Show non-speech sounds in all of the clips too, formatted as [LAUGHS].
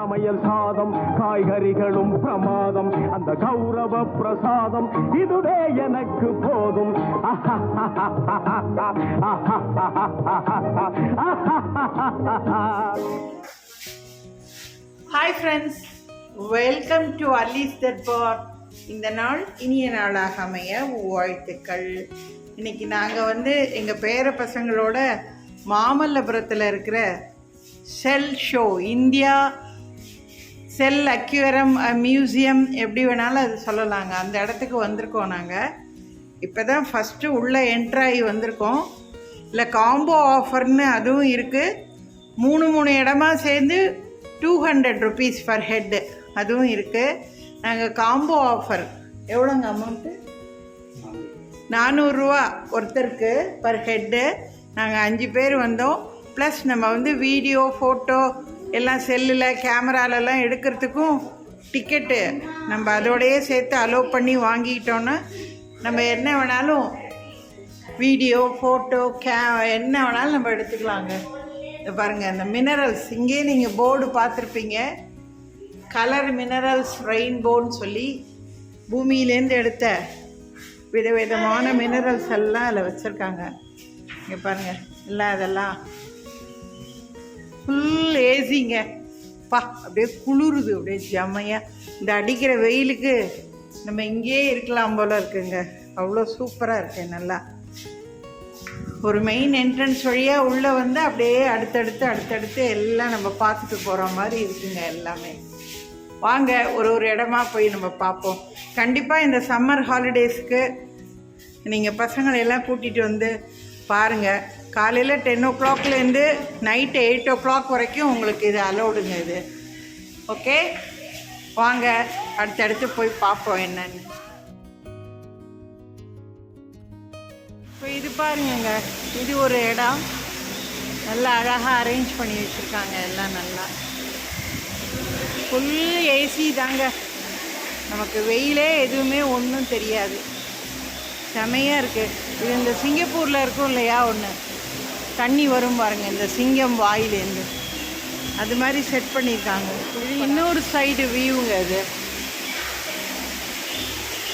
சமையல் சாதம் காய்கறிகளும் பிரமாதம் அந்த கௌரவ பிரசாதம் இதுவே எனக்கு போதும். ஹாய் ஃப்ரெண்ட்ஸ் வெல்கம் டு அல்லீஸ் தர்பார் இந்த நாள் இனிய நாளாக அமைய வாழ்த்துக்கள். இன்னைக்கு நாங்கள் வந்து எங்கள் பேர பசங்களோட மாமல்லபுரத்தில் இருக்கிற shell show India shell aquarium museum எப்படி வேணாலும் அது சொல்லலாங்க. அந்த இடத்துக்கு வந்திருக்கோம் நாங்கள் இப்போ தான் ஃபஸ்ட்டு உள்ளே என்ட்ராகி வந்திருக்கோம். இல்லை காம்போ ஆஃபர்னு அதுவும் இருக்குது மூணு மூணு இடமா சேர்ந்து two hundred rupees per head அதுவும் இருக்குது நாங்கள் காம்போ ஆஃபர் எவ்வளோங்க அமௌண்ட்டு நானூறுரூவா ஒருத்தருக்கு பர் ஹெட்டு நாங்கள் அஞ்சு பேர் வந்தோம். ப்ளஸ் நம்ம வந்து வீடியோ ஃபோட்டோ எல்லாம் செல்லில் கேமராலெல்லாம் எடுக்கிறதுக்கும் டிக்கெட்டு நம்ம அதோடையே சேர்த்து அலோவ் பண்ணி வாங்கிக்கிட்டோன்னா நம்ம என்ன வேணாலும் வீடியோ ஃபோட்டோ கே என்ன வேணாலும் நம்ம எடுத்துக்கலாங்க. இது பாருங்கள் இந்த மினரல்ஸ் இங்கேயே நீங்கள் போர்டு பார்த்துருப்பீங்க. கலர் மினரல்ஸ் ரெயின்போன்னு சொல்லி பூமியிலேருந்து எடுத்த விதவிதமான மினரல்ஸ் எல்லாம் அதில் வச்சுருக்காங்க. இங்கே பாருங்கள் எல்லாம் அதெல்லாம் ஃபுல் ஏசிங்க பா அப்படியே குளிருது அப்படியே ஜம்மையாக இந்த அடிக்கிற வெயிலுக்கு நம்ம இங்கேயே இருக்கலாம் போல் இருக்குங்க. அவ்வளோ சூப்பராக இருக்கு நல்லா. ஒரு மெயின் என்ட்ரன்ஸ் வழியாக உள்ளே வந்து அப்படியே அடுத்தடுத்து அடுத்தடுத்து எல்லாம் நம்ம பார்த்துட்டு போகிற மாதிரி இருக்குங்க எல்லாமே. வாங்க ஒரு ஒரு இடமா போய் நம்ம பார்ப்போம். கண்டிப்பாக இந்த சம்மர் ஹாலிடேஸ்க்கு நீங்கள் பசங்களை எல்லாம் கூட்டிகிட்டு வந்து பாருங்கள் காலையில் டென் ஓ கிளாக்லேருந்து நைட்டு எயிட் ஓ கிளாக் வரைக்கும் உங்களுக்கு இது அலோடுங்க இது. ஓகே வாங்க அடுத்தடுத்து போய் பார்ப்போம் என்னன்னு. இப்போ இது பாருங்கங்க. இது ஒரு இடம். நல்லா அழகாக அரேஞ்ச் பண்ணி வச்சுருக்காங்க எல்லாம் நல்லா. ஃபுல் ஏசி தாங்க. நமக்கு வெயிலே எதுவுமே ஒன்றும் தெரியாது. செமையாக இருக்குது இது இந்த சிங்கப்பூரில் இருக்கும் இல்லையா ஒன்று தண்ணி வரும் பாருங்கள் இந்த சிங்கம் வாயிலேருந்து அது மாதிரி செட் பண்ணியிருக்காங்க. இன்னொரு சைடு வியூங்க அது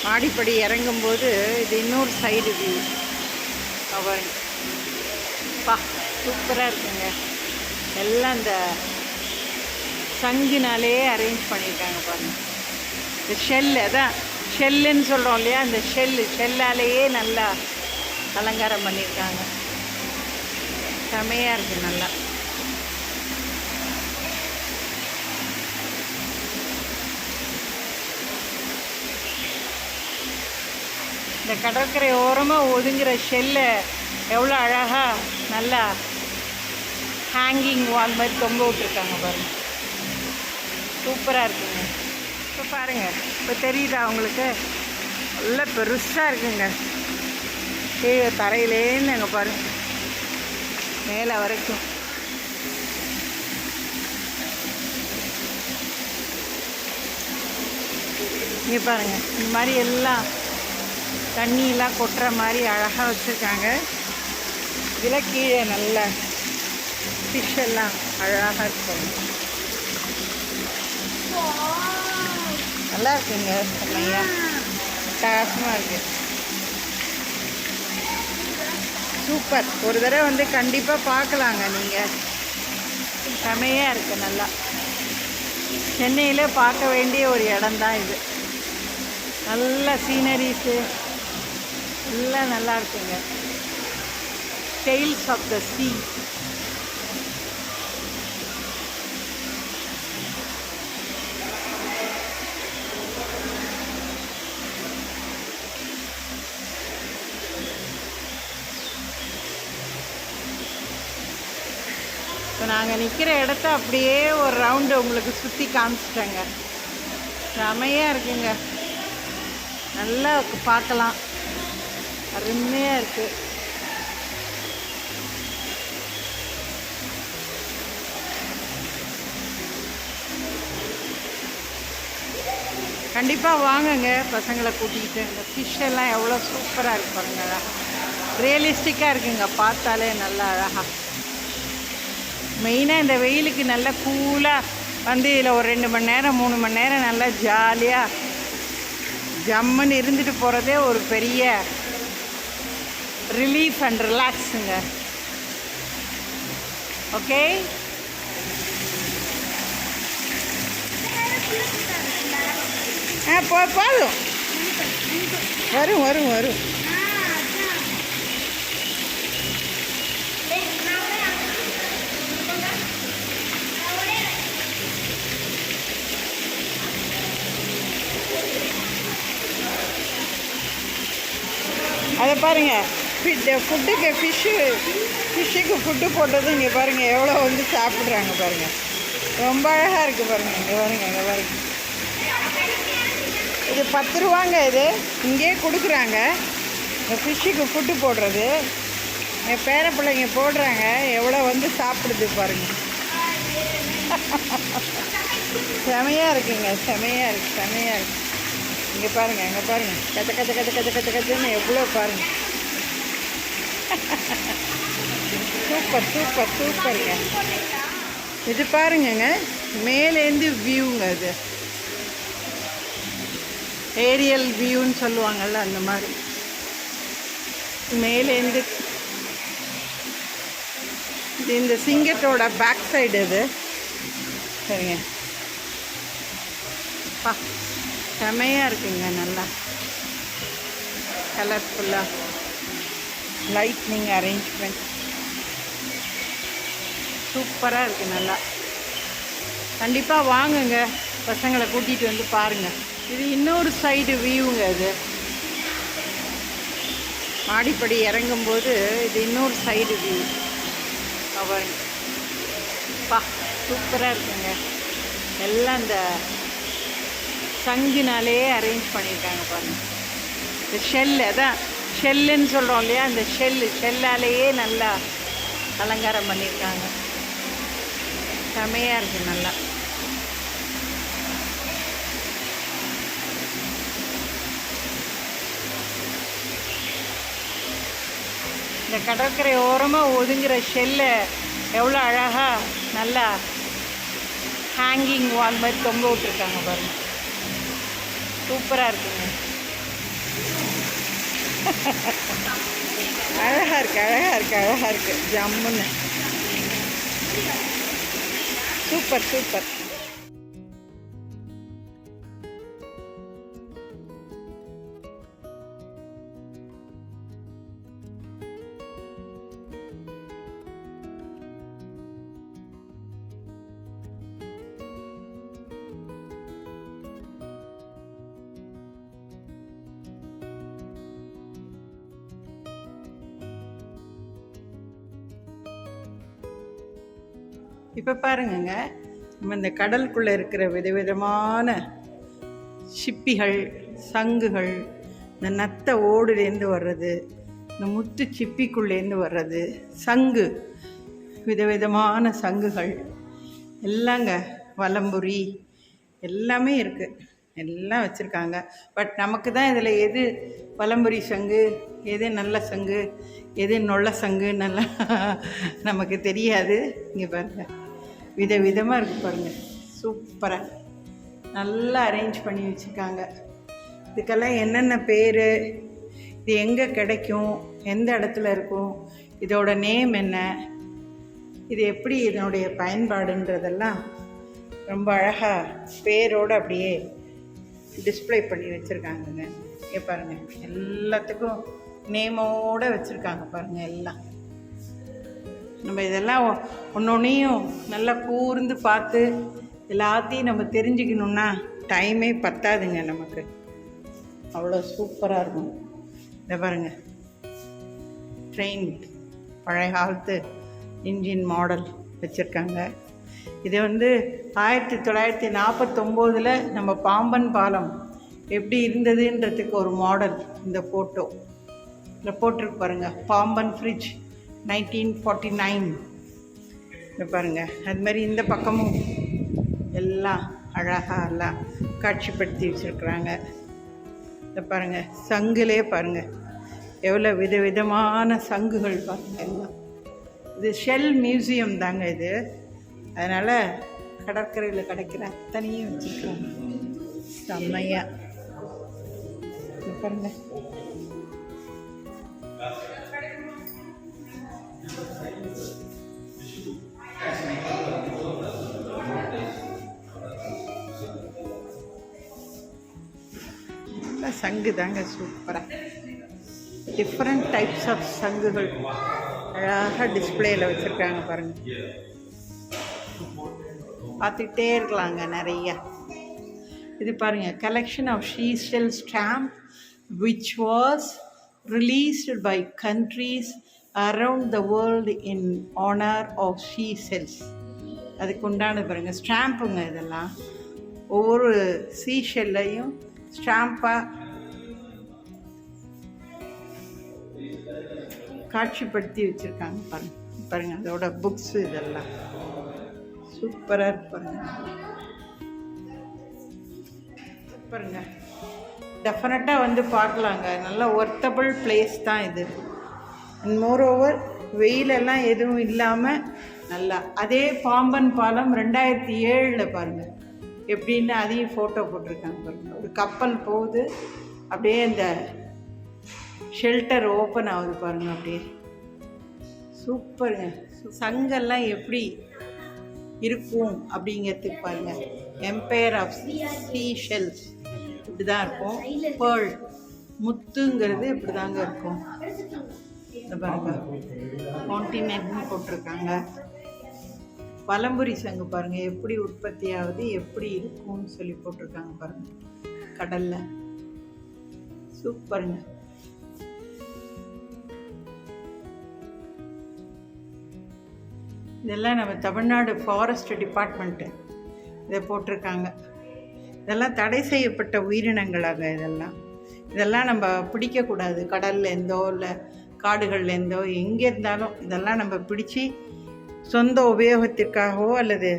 மாடிப்படி இறங்கும்போது இது இன்னொரு சைடு வியூ பாருங்க. பா சூப்பராக இருக்குங்க. எல்லாம் இந்த சங்குனாலே அரேஞ்ச் பண்ணியிருக்காங்க பாருங்கள் இந்த ஷெல் அதான் ஷெல்லுன்னு சொல்கிறோம் இல்லையா? அந்த ஷெல்லு ஷெல்லாலேயே நல்லா அலங்காரம் பண்ணியிருக்காங்க. செமையாக இருக்குது நல்லா. இந்த கடற்கரை ஓரமாக ஒதுங்குற ஷெல்லை எவ்வளோ அழகாக நல்லா ஹேங்கிங் வால் மாதிரி தொங்க விட்ருக்காங்க பாருங்கள் சூப்பராக இருக்குங்க. இப்போ பாருங்கள் இப்போ தெரியுதா அவங்களுக்கு நல்லா பெருசாக இருக்குங்க. கீழே தரையிலேன்னு அங்கே பாருங்கள் மேலே வரைக்கும். இங்கே பாருங்கள் இந்த மாதிரி எல்லாம் தண்ணியெல்லாம் கொட்டுற மாதிரி அழகாக வச்சுருக்காங்க. இதில் கீழே நல்ல ஃபிஷ் எல்லாம் அழகாக இருக்கும். நல்லா இருக்குங்க செம்மையா. பிரகாசமாக இருக்குது சூப்பர். ஒரு தடவை வந்து கண்டிப்பாக பார்க்கலாங்க நீங்கள் செமையாக இருக்குது நல்லா. சென்னையில் பார்க்க வேண்டிய ஒரு இடம்தான் இது. நல்ல சீனரிஸு எல்லாம் நல்லா இருக்குங்க. டெய்ல்ஸ் ஆஃப் த சீ நாங்கள் நிற்கிற இடத்த அப்படியே ஒரு ரவுண்டு உங்களுக்கு சுற்றி காமிச்சிட்டேங்க. செமையாக இருக்குங்க. நல்லா பார்க்கலாம். அருமையாக இருக்குது கண்டிப்பாக வாங்குங்க பசங்களை கூட்டிகிட்டு இந்த ஃபிஷ் எல்லாம் எவ்வளோ சூப்பராக இருக்கு பாருங்க. ரியலிஸ்டிக்காக இருக்குங்க பார்த்தாலே நல்லா அழகாக மெயினாக இந்த வெயிலுக்கு நல்ல கூலாக வந்து இதில் ஒரு ரெண்டு மணி நேரம் மூணு மணி நேரம் நல்லா ஜாலியாக ஜம்முன்னு இருந்துட்டு போகிறதே ஒரு பெரிய ரிலீஃப் அண்ட் ரிலாக்ஸுங்க ஓகே ஆ போ போதும். வரும் வரும் வரும். அதை பாருங்கள் ஃபுட்டுக்கு ஃபிஷ்ஷு ஃபிஷ்ஷுக்கு ஃபுட்டு போட்டது இங்கே பாருங்கள் எவ்வளோ வந்து சாப்பிட்றாங்க பாருங்கள் ரொம்ப அழகாக இருக்குது பாருங்கள் இங்கே பாருங்கள் இங்கே பாருங்க. இது பத்து ரூபாங்க இது. இங்கேயே கொடுக்குறாங்க. இந்த ஃபிஷ்ஷுக்கு ஃபுட்டு போடுறது. என் பேர பிள்ளைங்க போடுறாங்க எவ்வளோ வந்து சாப்பிடுது பாருங்கள் [LAUGHS] செமையாக இருக்குங்க செமையாக இருக்குது செமையாக இருக்குது இங்கே பாருங்கள் அங்கே பாருங்கள் கச்ச கச்ச கச்ச கச்ச கச்ச கச்சன்னு எவ்வளோ பாருங்கள் சூப்பர் சூப்பர் சூப்பருங்க. இது பாருங்கங்க மேலேருந்து வியூங்க அது ஏரியல் வியூன்னு சொல்லுவாங்கள்ல அந்த மாதிரி. மேலேருந்து இது இந்த சிங்கத்தோட பேக் சைடு இது. சரிங்க. பா. செமையாக இருக்குங்க நல்லா. கலர்ஃபுல்லாக லைட்னிங் அரேஞ்ச்மெண்ட் சூப்பராக இருக்குது நல்லா. கண்டிப்பாக வாங்குங்க. பசங்களை கூட்டிகிட்டு வந்து பாருங்கள் இது இன்னொரு சைடு வியூங்க அது மாடிப்படி இறங்கும்போது இது இன்னொரு சைடு வியூ பாருங்க பா சூப்பராக இருக்குங்க. எல்லாம் இந்த சங்குனாலே அரேஞ்ச் பண்ணியிருக்காங்க பாருங்கள் இந்த ஷெல் அதான் ஷெல்லுன்னு சொல்கிறோம் இல்லையா? அந்த ஷெல்லு ஷெல்லாலேயே நல்லா அலங்காரம் பண்ணியிருக்காங்க செமையாக இருக்குது நல்லா. இந்த கடற்கரை ஓரமாக ஒதுங்குற ஷெல்லை எவ்வளோ அழகாக நல்லா ஹேங்கிங் வால் மாதிரி தொங்க விட்டுருக்காங்க பாருங்கள் சூப்பராக இருக்குங்க. அழகாக இருக்கு அழகாக இருக்கு அழகாக இருக்கு. ஜம்முன்னு. Super super. இப்போ பாருங்கங்க நம்ம இந்த கடலுக்குள்ளே இருக்கிற விதவிதமான சிப்பிகள் சங்குகள் இந்த நத்த ஓடுலேருந்து வர்றது இந்த முத்து சிப்பிக்குள்ளேருந்து வர்றது சங்கு விதவிதமான சங்குகள் எல்லாங்க வலம்புரி எல்லாமே இருக்குது எல்லாம் வச்சுருக்காங்க. பட் நமக்கு தான் இதில் எது வலம்புரி சங்கு எது நல்ல சங்கு எது நொல்ல சங்கு நல்லா [LAUGHS] நமக்கு தெரியாது. இங்கே பாருங்கள் வித விதமாக இருக்குது பாருங்கள் சூப்பராக நல்லா அரேஞ்ச் பண்ணி வச்சுருக்காங்க. இதுக்கெல்லாம் என்னென்ன பேர்? இது எங்கே கிடைக்கும்? எந்த இடத்துல இருக்கும்? இதோட நேம் என்ன? இது எப்படி இதனுடைய பயன்பாடுன்றதெல்லாம் ரொம்ப அழகாக பேரோடு அப்படியே டிஸ்ப்ளே பண்ணி வச்சுருக்காங்கங்க. இங்கே பாருங்கள் எல்லாத்துக்கும் நேமோடு வச்சுருக்காங்க பாருங்கள் எல்லாம். நம்ம இதெல்லாம் ஒன்று ஒன்றையும் நல்லா கூர்ந்து பார்த்து எல்லாத்தையும் நம்ம தெரிஞ்சுக்கணுன்னா டைமே பத்தாதுங்க நமக்கு. அவ்வளோ சூப்பராக இருக்கும். இதை பாருங்க. ட்ரெயின் பழைய காலத்து இன்ஜின் மாடல் வச்சுருக்காங்க. இது வந்து ஆயிரத்தி தொள்ளாயிரத்தி நாற்பத்தொம்போதில் நம்ம பாம்பன் பாலம் எப்படி இருந்ததுன்றதுக்கு ஒரு மாடல் இந்த ஃபோட்டோ இதில் போட்டிருக்கு பாருங்கள் Pamban bridge nineteen forty nine. இதை பாருங்கள் அது மாதிரி இந்த பக்கமும் எல்லாம் அழகாக எல்லாம் காட்சிப்படுத்தி வச்சுருக்குறாங்க. இதை பாருங்கள் சங்குலே பாருங்கள் எவ்வளோ விதவிதமான சங்குகள் பாருங்கள் எல்லாம். இது ஷெல் மியூசியம் தாங்க இது. அதனால் கடற்கரையில் கிடைக்கிற அத்தனையும் வச்சுருக்காங்க. செம்மையாக பாருங்கள் எல்லாம் சங்கு தாங்க சூப்பராக டிஃப்ரெண்ட் டைப்ஸ் ஆஃப் சங்குகள். அழகாக டிஸ்பிளேயில் வச்சுருக்காங்க பாருங்கள் பார்த்துக்கிட்டே இருக்கலாங்க நிறைய. இது பாருங்கள் collection of seashell stamp which was released by countries around the world in honour of Seychelles அதுக்கு உண்டான பாருங்கள் ஸ்டாம்புங்க இதெல்லாம். ஒவ்வொரு சீஷெல்லையும் ஸ்டாம்பாக காட்சிப்படுத்தி வச்சுருக்காங்க பாருங்க. பாருங்க அதோட புக்ஸு இதெல்லாம். சூப்பராக இருப்பாருங்க பாருங்க. டெஃபினட்டாக வந்து பார்க்கலாங்க. நல்ல ஒர்த்தபிள் பிளேஸ் தான் இது. அண்ட் ஓவர் வெயிலெல்லாம் எதுவும் இல்லாமல் நல்லா. அதே பாம்பன் பாலம் ரெண்டாயிரத்தி ஏழில் பாருங்கள் எப்படின்னு அதையும் ஃபோட்டோ போட்டிருக்காங்க பாருங்கள் ஒரு கப்பல் போகுது அப்படியே அந்த ஷெல்டர் ஓப்பன் ஆகுது பாருங்க அப்படியே. சூப்பருங்க. சங்கெல்லாம் எப்படி இருக்கும் அப்படிங்கிறதுக்கு பாருங்க. எம்பையர் ஆஃப் சீ ஷெல்ஸ் இப்படி தான் இருக்கும். பேர்ல் முத்துங்கிறது இப்படி தாங்க இருக்கும். இந்த பாருங்க. கான்டினென்ட்னு போட்டிருக்காங்க. பழம்புரி சங்கு பாருங்க. எப்படி உற்பத்தி ஆகுது எப்படி இருக்கும்னு சொல்லி போட்டிருக்காங்க பாருங்க. கடல்ல. சூப்பருங்க. இதெல்லாம் நம்ம தமிழ்நாடு ஃபாரஸ்ட் டிபார்ட்மெண்ட்டு இதை போட்டிருக்காங்க. இதெல்லாம் தடை செய்யப்பட்ட உயிரினங்களாக இதெல்லாம். இதெல்லாம் நம்ம பிடிக்கக்கூடாது. கடல்லேருந்தோ இல்லை காடுகள்லேருந்தோ எங்கே இருந்தாலும் இதெல்லாம் நம்ம பிடிச்சி சொந்த உபயோகத்திற்காகவோ அல்லது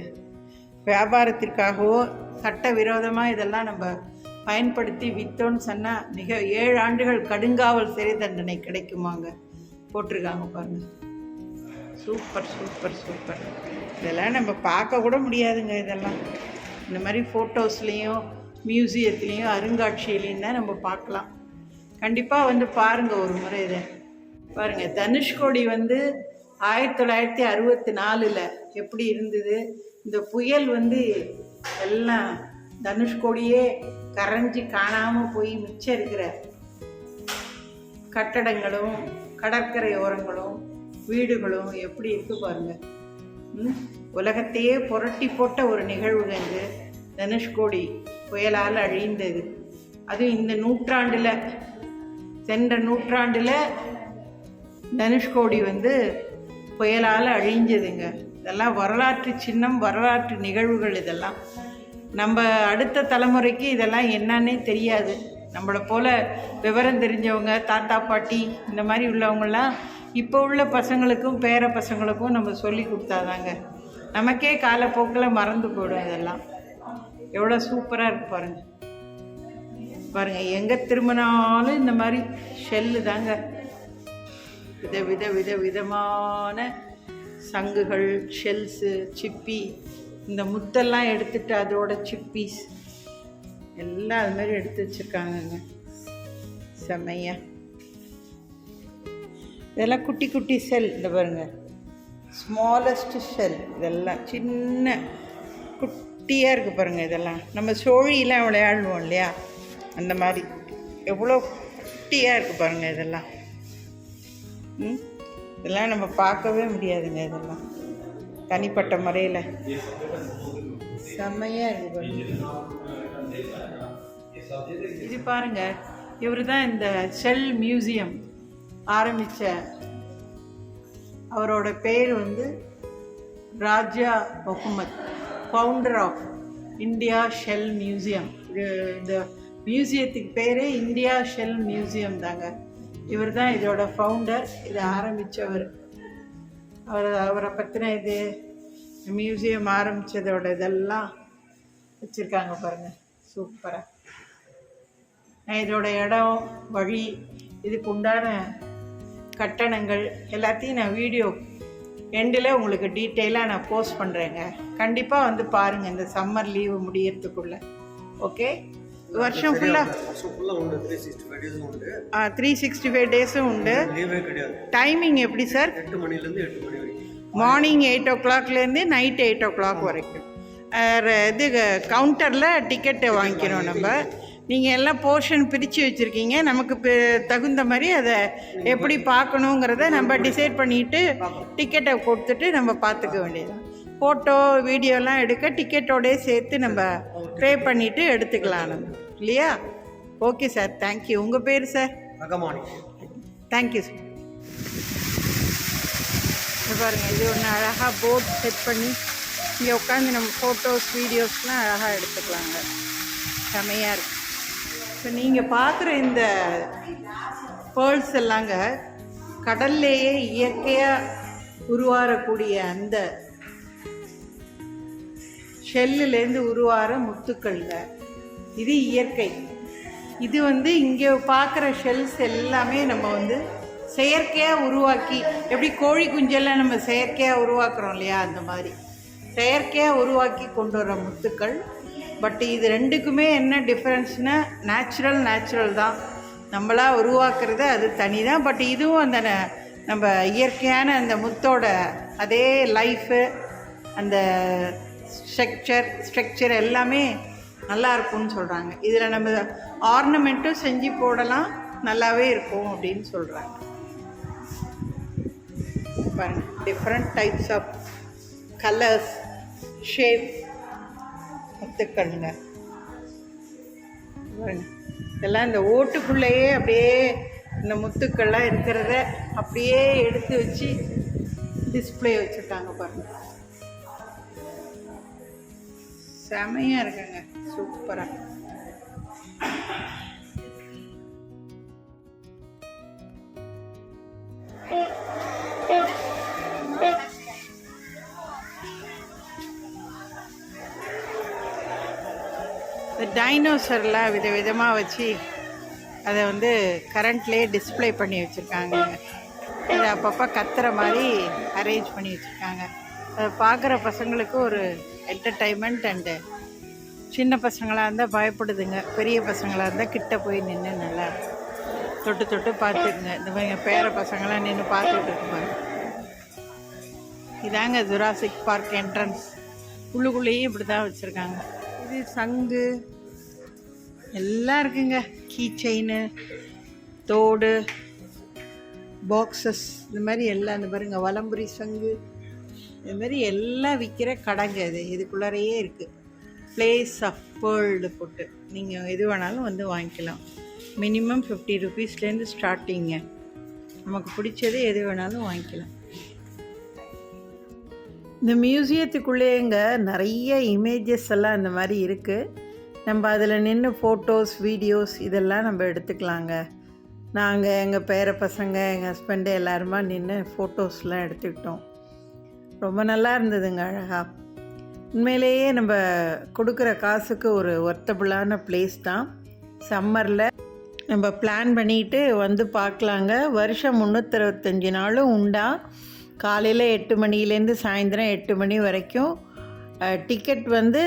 வியாபாரத்திற்காகவோ சட்டவிரோதமாக இதெல்லாம் நம்ம பயன்படுத்தி விற்றோன்னு சொன்னால் மிக ஏழு ஆண்டுகள் கடுங்காவல் சிறை தண்டனை கிடைக்குமாங்க. போட்டிருக்காங்க பாருங்கள் சூப்பர் சூப்பர் சூப்பர். இதெல்லாம் நம்ம பார்க்க கூட முடியாதுங்க இதெல்லாம். இந்த மாதிரி ஃபோட்டோஸ்லேயும் மியூசியத்துலேயும் அருங்காட்சியிலையும் தான் நம்ம பார்க்கலாம். கண்டிப்பாக வந்து பாருங்கள் ஒரு முறை இதை. பாருங்கள் தனுஷ்கோடி வந்து ஆயிரத்தி தொள்ளாயிரத்தி அறுபத்தி நாலில் எப்படி இருந்தது? இந்த புயல் வந்து எல்லாம் தனுஷ்கோடியே கரைஞ்சி காணாமல் போய் மிச்சம் இருக்கிற கட்டடங்களும் கடற்கரை ஓரங்களும் வீடுகளும் எப்படி இருக்கு பாருங்க. உலகத்தையே புரட்டி போட்ட ஒரு நிகழ்வு இது தனுஷ்கோடி புயலால் அழிந்தது. அதுவும் இந்த நூற்றாண்டில் சென்ற நூற்றாண்டில் தனுஷ்கோடி வந்து புயலால் அழிஞ்சதுங்க. இதெல்லாம் வரலாற்று சின்னம் வரலாற்று நிகழ்வுகள் இதெல்லாம். நம்ம அடுத்த தலைமுறைக்கு இதெல்லாம் என்னன்னே தெரியாது. நம்மளை போல் விவரம் தெரிஞ்சவங்க தாத்தா பாட்டி இந்த மாதிரி உள்ளவங்கள்லாம் இப்போ உள்ள பசங்களுக்கும் பேர பசங்களுக்கும் நம்ம சொல்லி கொடுத்தாதாங்க. நமக்கே காலப்போக்கில் மறந்து போயிடும் இதெல்லாம். எவ்வளோ சூப்பராக இருக்கு பாருங்கள் பாருங்கள் எங்கே திரும்பினாலும் இந்த மாதிரி ஷெல்லு தாங்க வித வித வித விதமான சங்குகள் ஷெல்ஸு சிப்பி இந்த முத்தெல்லாம் எடுத்துட்டு அதோட சிப்பீஸ் எல்லாம் அது மாதிரி எடுத்து வச்சுருக்காங்கங்க. செம்மையா. இதெல்லாம் குட்டி குட்டி செல் இந்த பாருங்க. ஸ்மாலஸ்ட் செல் இதெல்லாம் சின்ன குட்டியாக இருக்குது பாருங்க இதெல்லாம். நம்ம சோழியெலாம் விளையாடுவோம் இல்லையா? அந்த மாதிரி. எவ்வளோ குட்டியாக இருக்குது பாருங்க இதெல்லாம். இதெல்லாம் நம்ம பார்க்கவே முடியாதுங்க இதெல்லாம். தனிப்பட்ட முறையில். செம்மையாக இருக்கு இது பாருங்க இவர் தான் இந்த செல் மியூசியம் ஆரம்பித்த அவரோட பேர் வந்து Raja Mohammed founder of India shell museum இது இந்த மியூசியத்துக்கு பேரே இந்தியா ஷெல் மியூசியம் தாங்க. இவர் தான் இதோட ஃபவுண்டர் இதை ஆரம்பித்தவர் அவர் அவரை பற்றின இது மியூசியம் ஆரம்பித்ததோட இதெல்லாம் வச்சுருக்காங்க பாருங்கள் சூப்பராக நான் இதோட இடம் வழி இதுக்கு உண்டான கட்டணங்கள் எல்லாத்தையும் நான் வீடியோ எண்டில் உங்களுக்கு டீட்டெயிலாக நான் போஸ்ட் பண்ணுறேங்க கண்டிப்பாக வந்து பாருங்கள் இந்த சம்மர் லீவு முடியறதுக்குள்ளே. ஓகே வருஷம் ஃபுல்லாக உண்டு. த்ரீ சிக்ஸ்டி ஃபைவ் டேஸும் உண்டு. டைமிங் எப்படி சார் எட்டு மணிலேருந்து எட்டு மணி வரைக்கும். மார்னிங் எயிட் ஓ கிளாக்லேருந்து நைட் எயிட் ஓ கிளாக் வரைக்கும் அஹ் இது கவுண்டரில் டிக்கெட்டை வாங்கிக்கணும் நம்ம. நீங்கள் எல்லாம் போர்ஷன் பிரித்து வச்சுருக்கீங்க. நமக்கு தகுந்த மாதிரி அதை எப்படி பார்க்கணுங்கிறத நம்ம டிசைட் பண்ணிட்டு டிக்கெட்டை கொடுத்துட்டு நம்ம பார்த்துக்க வேண்டியதுதான். ஃபோட்டோ வீடியோலாம் எடுக்க டிக்கெட்டோடயே சேர்த்து நம்ம பே பண்ணிவிட்டு எடுத்துக்கலாம். நம்ம. இல்லையா? ஓகே சார் தேங்க்யூ உங்கள் பேர் சார் ரகமானி தேங்க்யூ சார் பாருங்கள் இது ஒன்று அழகாக போர்ட் செட் பண்ணி இங்கே உட்காந்து நம்ம ஃபோட்டோஸ் வீடியோஸ்லாம் அழகாக எடுத்துக்கலாங்க. செமையாக இருக்கு. இப்போ நீங்கள் பார்க்குற இந்த பேர்ல்ஸ் எல்லாங்க கடல்லையே இயற்கையாக உருவாகக்கூடிய அந்த ஷெல்லுலேருந்து உருவாகிற முத்துக்கள்ங்க. இது இயற்கை. இது வந்து இங்கே பார்க்குற ஷெல்ஸ் எல்லாமே நம்ம வந்து செயற்கையாக உருவாக்கி எப்படி கோழி குஞ்செல்லாம் நம்ம செயற்கையாக உருவாக்குறோம் இல்லையா அந்த மாதிரி. செயற்கையாக உருவாக்கி கொண்டு வர முத்துக்கள். பட் இது ரெண்டுக்குமே என்ன டிஃப்ரென்ஸ்னால் நேச்சுரல் நேச்சுரல் தான். நம்மளாக உருவாக்குறது அது தனி தான். பட் இதுவும் அந்த ந- நம்ம இயற்கையான அந்த முத்தோட அதே லைஃபு அந்த ஸ்ட்ரக்சர் ஸ்ட்ரக்சர் எல்லாமே நல்லா இருக்கும்னு சொல்கிறாங்க இதில் நம்ம ஆர்னமெண்ட்டும் செஞ்சு போடலாம் நல்லாவே இருக்கும் அப்படின்னு சொல்கிறாங்க பாருங்க different types of colours shape முத்துக்கள்ங்க இதெல்லாம் இந்த ஓட்டுக்குள்ளேயே அப்படியே இந்த முத்துக்கள்லாம் இருக்கிறத அப்படியே எடுத்து வச்சு டிஸ்ப்ளே வச்சுருக்காங்க பாருங்கள் செமையாக இருக்குங்க. சூப்பராக இந்த டைனோசர்லாம் வித விதமாக வச்சு அதை வந்து கரண்ட்லேயே டிஸ்ப்ளே பண்ணி வச்சுருக்காங்க. அதை அப்பப்போ கத்துற மாதிரி அரேஞ்ச் பண்ணி வச்சுருக்காங்க. அதை பார்க்குற பசங்களுக்கு ஒரு என்டர்டைன்மெண்ட் அண்டு சின்ன பசங்களாக இருந்தால் பயப்படுதுங்க பெரிய பசங்களாக இருந்தால் கிட்ட போய் நின்று நல்லா தொட்டு தொட்டு பார்த்துக்குங்க. இந்த மாதிரி எங்கள் பேர பசங்களாம் நின்று பார்த்துட்டு இருப்பாங்க. இதாங்க ஜுராசிக் பார்க் என்ட்ரன்ஸ் உள்ளுக்குள்ளேயும் இப்படி தான் வச்சுருக்காங்க. இது சங்கு. எல்லாம் இருக்குங்க. கீ செயின் தோடு பாக்ஸஸ் இந்த மாதிரி எல்லாம் இந்த பாருங்க வலம்புரி சங்கு. இது மாதிரி எல்லாம் விற்கிற கடைங்க இது. இதுக்குள்ளாரையே இருக்குது பிளேஸ் ஆஃப் வேர்ல்டு போட்டு. நீங்கள் எது வேணாலும் வந்து வாங்கிக்கலாம். மினிமம் ஃபிஃப்டி ருபீஸ்லேருந்து ஸ்டார்டிங்க நமக்கு பிடிச்சது எது வேணாலும் வாங்கிக்கலாம். இந்த மியூசியத்துக்குள்ளேங்க நிறைய இமேஜஸ் எல்லாம் இந்த மாதிரி இருக்குது நம்ம அதில் நின்று ஃபோட்டோஸ் வீடியோஸ் இதெல்லாம் நம்ம எடுத்துக்கலாங்க. நாங்கள் எங்கள் பேர பசங்க எங்கள் ஹஸ்பண்டு எல்லாருமா நின்று ஃபோட்டோஸ்லாம் எடுத்துக்கிட்டோம். ரொம்ப நல்லா இருந்ததுங்க அழகாக உண்மையிலேயே நம்ம கொடுக்குற காசுக்கு ஒரு ஒர்த்தபுளான பிளேஸ் தான். சம்மரில் நம்ம பிளான் பண்ணிட்டு வந்து பார்க்கலாங்க. வருஷம் முந்நூற்றறுபத்தஞ்சு நாளும் உண்டா? காலையில் எட்டு மணிலேருந்து சாயந்தரம் எட்டு மணி வரைக்கும். டிக்கெட் வந்து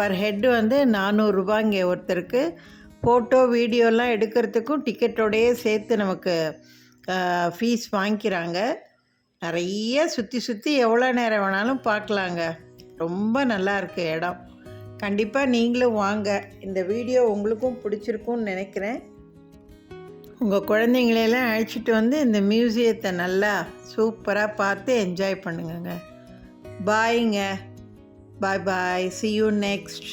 பர் ஹெட் வந்து நானூறுரூபா இங்கே ஒருத்தருக்கு. ஃபோட்டோ வீடியோலாம் எடுக்கிறதுக்கும் டிக்கெட்டோடையே சேர்த்து நமக்கு ஃபீஸ் வாங்கிக்கிறாங்க. நிறைய சுற்றி சுற்றி எவ்வளோ நேரம் வேணாலும் பார்க்கலாங்க. ரொம்ப நல்லா இருக்குது இடம். கண்டிப்பாக நீங்களும் வாங்க. இந்த வீடியோ உங்களுக்கும் பிடிச்சிருக்கும்னு நினைக்கிறேன். உங்கள் குழந்தைங்களெல்லாம் அழைச்சிட்டு வந்து இந்த மியூசியத்தை நல்லா சூப்பராக பார்த்து என்ஜாய் பண்ணுங்கங்க. பாய்ங்க. Bye bye. See you next